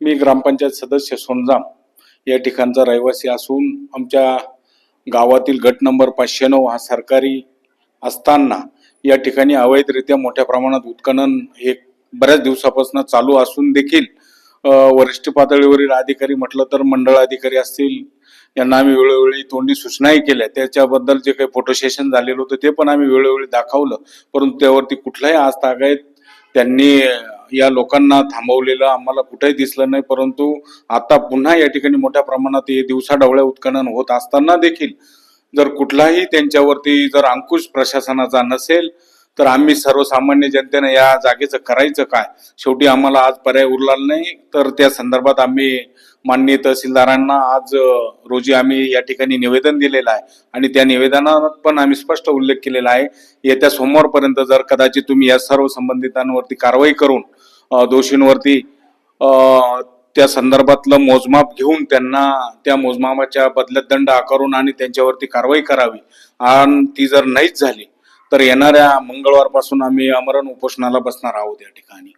मी ग्रामपंचायत सदस्य सोनजाम या ठिकाणचा रहिवासी असून आमच्या गावातील गट नंबर पाचशे नऊ हा सरकारी असताना या ठिकाणी अवैधरित्या मोठ्या प्रमाणात उत्खनन हे बऱ्याच दिवसापासून चालू असून देखील वरिष्ठ पातळीवरील अधिकारी म्हटलं तर मंडळ अधिकारी असतील यांना आम्ही वेळोवेळी तोंडी सूचनाही केल्या. त्याच्याबद्दल जे काही फोटो सेशन झालेलं होतं ते पण आम्ही वेळोवेळी दाखवलं. परंतु त्यावरती कुठलाही आज तागायत त्यांनी या लोकांना थांबवलेलं आम्हाला कुठेही दिसलं नाही परंतु आता पुन्हा या ठिकाणी मोठ्या प्रमाणात हे दिवसाढवळ्या उत्खनन होत असताना देखील जर कुठलाही त्यांच्यावरती जर अंकुश प्रशासनाचा नसेल तर आम्ही सर्वसामान्य जनतेने या जागेचं करायचं काय? शेवटी आम्हाला आज पर्याय उरला नाही तर त्या संदर्भात आम्ही माननीय तहसीलदारांना आज रोजी आम्ही या ठिकाणी निवेदन दिलेलं आहे. आणि त्या निवेदनात पण आम्ही स्पष्ट उल्लेख केलेला आहे येत्या सोमवारपर्यंत जर कदाचित तुम्ही या सर्व संबंधितांवरती कारवाई करून दोषींवरती त्या संदर्भातलं मोजमाप घेऊन त्यांना त्या मोजमापाच्या बदल्यात दंड आकारून आणि त्यांच्यावरती कारवाई करावी. आणि ती जर नाहीच झाली तर येणाऱ्या मंगळवारपासून आम्ही आमरण उपोषणाला बसणार आहोत या ठिकाणी.